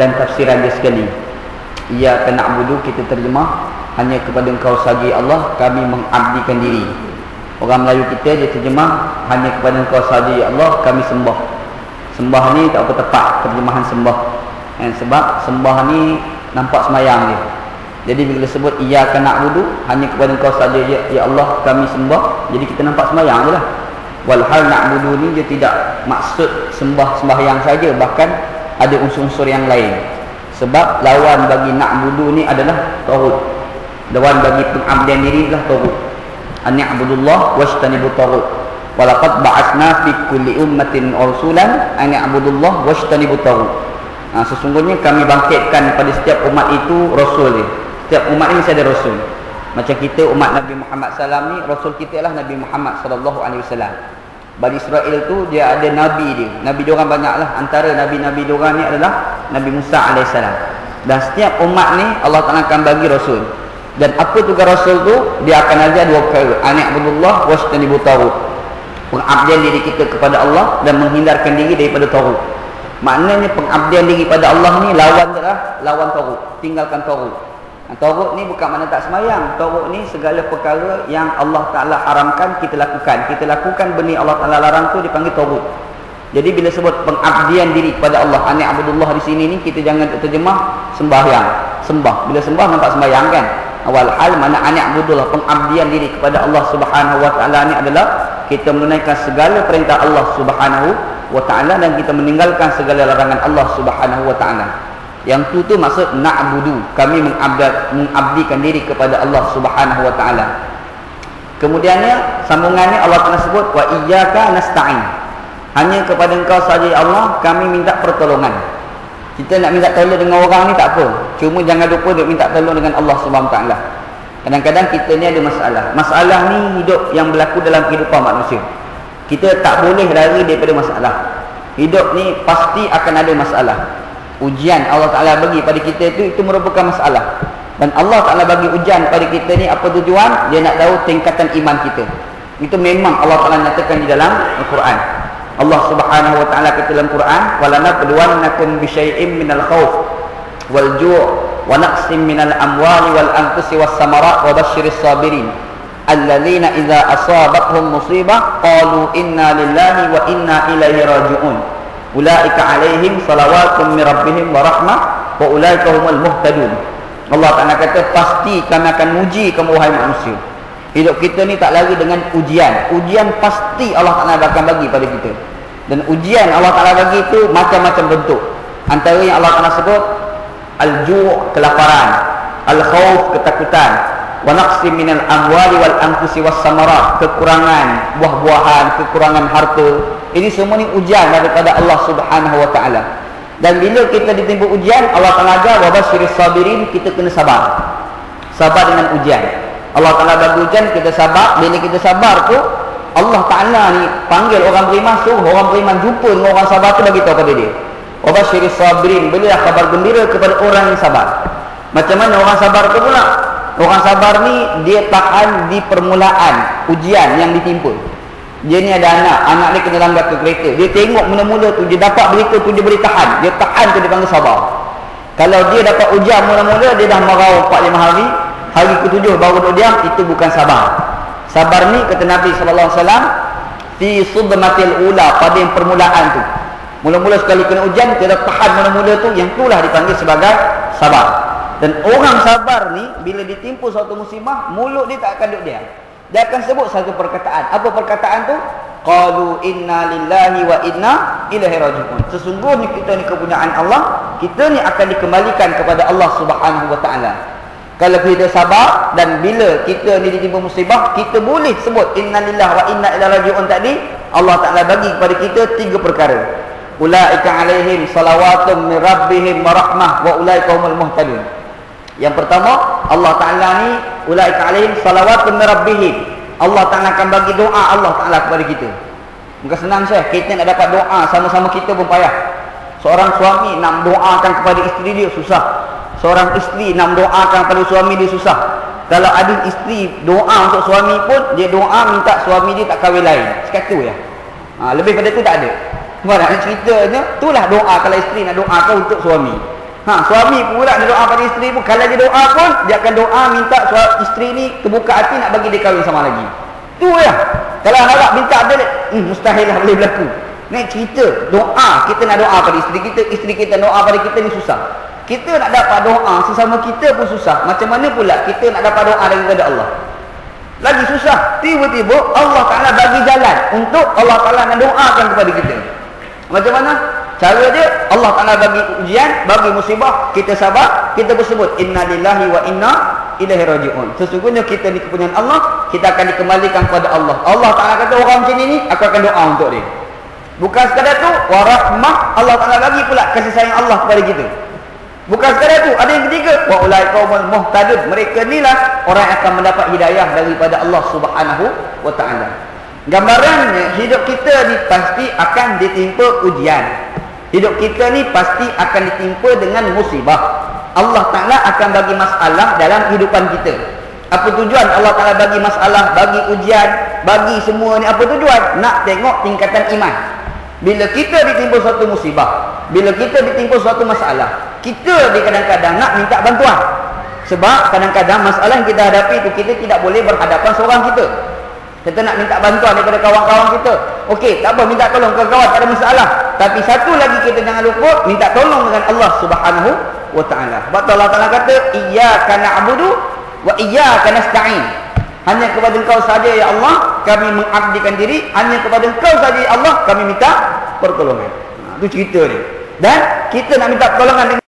dan tafsiran dia sekali. Ia kena budu kita terjemah. Hanya kepada engkau saja ya Allah kami mengabdikan diri. Orang Melayu kita dia terjemah hanya kepada engkau saja ya Allah kami sembah. Sembah ni tak apa tepat terjemahan sembah. Eh, sebab sembah ni nampak semayang dia. Jadi bila sebut ia kena budu hanya kepada engkau saja ya, ya Allah kami sembah. Jadi kita nampak semayang je lah. Walhal na'budu ni dia tidak maksud sembah sembahyang saja. Bahkan ada unsur-unsur yang lain. Sebab lawan bagi na'budu ni adalah tauhid. Lawan bagi pengabdian diri adalah tauhid. An ya'budullah wajtanibu tauhid. Walaqad ba'atsna fi kulli ummatin rasulan an ya'budullah wajtanibu tauhid. Ha, sesungguhnya kami bangkitkan pada setiap umat itu rasul dia. Setiap umat ini mesti ada rasul. Macam kita umat Nabi Muhammad SAW ni Rasul kita ialah Nabi Muhammad SAW Bani Israel tu dia ada Nabi dia. Nabi diorang banyak lah Antara Nabi-Nabi diorang ni adalah Nabi Musa AS Dan setiap umat ni Allah Ta'ala akan bagi Rasul. Dan apa tugas Rasul tu Dia akan ajar dua perkara. Anak Abdullah Washtani Butawud Pengabdian diri kita kepada Allah Dan menghindarkan diri daripada Tawud. Maknanya pengabdian diri pada Allah ni Lawan adalah lawan Tawud. Tinggalkan Tawud Tawuk ni bukan mana tak semayang. Tawuk ni segala perkara yang Allah Ta'ala haramkan kita lakukan. Kita lakukan benih Allah Ta'ala larang tu dipanggil tawuk. Jadi bila sebut pengabdian diri kepada Allah. Anik Abdullah di sini ni kita jangan terjemah sembahyang. Sembah. Bila sembah nampak sembahyang kan? Awal hal mana anik Abdullah pengabdian diri kepada Allah Subhanahu Wa Ta'ala ni adalah kita menunaikan segala perintah Allah Subhanahu Wa Ta'ala dan kita meninggalkan segala larangan Allah Subhanahu Wa Ta'ala. Yang tu tu maksud na'budu. Kami mengabdikan diri kepada Allah Subhanahu wa taala. Kemudiannya sambungannya Allah Taala sebut wa iyyaka nasta'in. Hanya kepada engkau saja ya Allah kami minta pertolongan. Kita nak minta tolong dengan orang ni tak apa. Cuma jangan lupa dia minta tolong dengan Allah Subhanahu taala. Kadang-kadang kita ni ada masalah. Masalah ni hidup yang berlaku dalam kehidupan manusia. Kita tak boleh lari daripada masalah. Hidup ni pasti akan ada masalah ujian Allah Ta'ala bagi pada kita itu itu merupakan masalah. Dan Allah Ta'ala bagi ujian pada kita ni apa tujuan? Dia nak tahu tingkatan iman kita. Itu memang Allah Ta'ala nyatakan di dalam Al-Quran. Allah Subhanahu Wa Ta'ala kata dalam Quran walana kedua-nakum bisyai'im minal khawf wal ju' wa naqsim minal amwali wal anfusi was samarat wa basyiris sabirin. Alladzina idza asabathum musibah qalu inna lillahi wa inna ilaihi raji'un ulaika alaihim salawatun min rabbihim wa rahmah wa ulaika humul muhtadun. Allah Taala kata pasti kami akan uji kamu wahai manusia. Hidup kita ni tak lari dengan ujian. Ujian pasti Allah Taala akan bagi pada kita. Dan ujian Allah Taala bagi itu macam-macam bentuk. Antara yang Allah Taala sebut al-ju' kelaparan al-khauf ketakutan wa naqsi minal amwali wal anfusi was samarat kekurangan buah-buahan kekurangan harta ini semua ni ujian daripada Allah Subhanahu Wa Taala. Dan bila kita ditimpa ujian, Allah Taala ajar wa basyiris sabirin, kita kena sabar. Sabar dengan ujian. Allah Taala bagi ujian, kita sabar. Bila kita sabar tu, Allah Taala ni panggil orang beriman, suruh orang beriman jumpa dengan orang sabar tu bagi tahu pada dia. Wa basyiris sabirin, berilah kabar gembira kepada orang yang sabar. Macam mana orang sabar tu pula? Orang sabar ni dia tahan di permulaan ujian yang ditimpa. Dia ni ada anak, anak ni kena langgar ke kereta. Dia tengok mula-mula tu, dia dapat berita tu, dia boleh tahan. Dia tahan tu dia panggil sabar. Kalau dia dapat ujian mula-mula, dia dah marah 4-5 hari. Hari ke-7 baru duduk diam, itu bukan sabar. Sabar ni, kata Nabi SAW, Fi submatil ula, pada yang permulaan tu. Mula-mula sekali kena ujian, dia dah tahan mula-mula tu, yang itulah dipanggil sebagai sabar. Dan orang sabar ni, bila ditimpu suatu musibah, mulut dia tak akan duduk diam. Dia akan sebut satu perkataan. Apa perkataan tu? Qalu inna lillahi wa inna ilaihi raji'un. Sesungguhnya kita ni kepunyaan Allah, kita ni akan dikembalikan kepada Allah Subhanahu wa taala. Kalau kita sabar dan bila kita ni ditimpa musibah, kita boleh sebut inna lillahi wa inna ilaihi raji'un tadi, Allah Taala bagi kepada kita tiga perkara. Ulaika alaihim salawatun min rabbihim wa rahmah wa ulaika humul muhtadun. Yang pertama, Allah Taala ni ulaika alaihim salawatun rabbihim. Allah Taala akan bagi doa Allah Taala kepada kita. Muka senang saya, kita nak dapat doa sama-sama kita pun payah. Seorang suami nak doakan kepada isteri dia susah. Seorang isteri nak doakan kepada suami dia susah. Kalau ada isteri doa untuk suami pun dia doa minta suami dia tak kahwin lain. Sekatu ya. Ha, lebih pada tu tak ada. Mana ceritanya, itulah doa kalau isteri nak doakan untuk suami. Ha, suami pula dia doa pada isteri pun kalau dia doa pun dia akan doa minta suami isteri ni terbuka hati nak bagi dia kahwin sama lagi. Tu ya. Kalau harap minta dia hmm, mustahil lah boleh berlaku. Ni cerita doa kita nak doa pada isteri kita, isteri kita doa pada kita ni susah. Kita nak dapat doa sesama kita pun susah. Macam mana pula kita nak dapat doa daripada Allah? Lagi susah. Tiba-tiba Allah Taala bagi jalan untuk Allah Taala nak doakan kepada kita. Macam mana? Cara dia Allah Taala bagi ujian, bagi musibah, kita sabar, kita bersebut inna lillahi wa inna ilaihi rajiun. Sesungguhnya kita ni kepunyaan Allah, kita akan dikembalikan kepada Allah. Allah Taala kata orang macam ini, aku akan doa untuk dia. Bukan sekadar tu, warahmah Allah Taala bagi pula kasih sayang Allah kepada kita. Bukan sekadar itu, ada yang ketiga, wa ulai qaumul muhtadun. Mereka inilah orang yang akan mendapat hidayah daripada Allah Subhanahu wa taala. Gambarannya hidup kita ni pasti akan ditimpa ujian. Hidup kita ni pasti akan ditimpa dengan musibah. Allah Taala akan bagi masalah dalam kehidupan kita. Apa tujuan Allah Taala bagi masalah, bagi ujian, bagi semua ni apa tujuan? Nak tengok tingkatan iman. Bila kita ditimpa suatu musibah, bila kita ditimpa suatu masalah, kita kadang-kadang nak minta bantuan. Sebab kadang-kadang masalah yang kita hadapi itu kita tidak boleh berhadapan seorang kita. Kita nak minta bantuan daripada kawan-kawan kita. Okey, tak apa minta tolong ke kawan tak ada masalah. Tapi satu lagi kita jangan lupa minta tolong dengan Allah Subhanahu wa taala. Sebab Allah Taala kata, "Iyyaka na'budu wa iyyaka nasta'in." Hanya kepada Engkau saja ya Allah kami mengabdikan diri, hanya kepada Engkau saja ya Allah kami minta pertolongan. Ha, itu cerita dia. Dan kita nak minta pertolongan dengan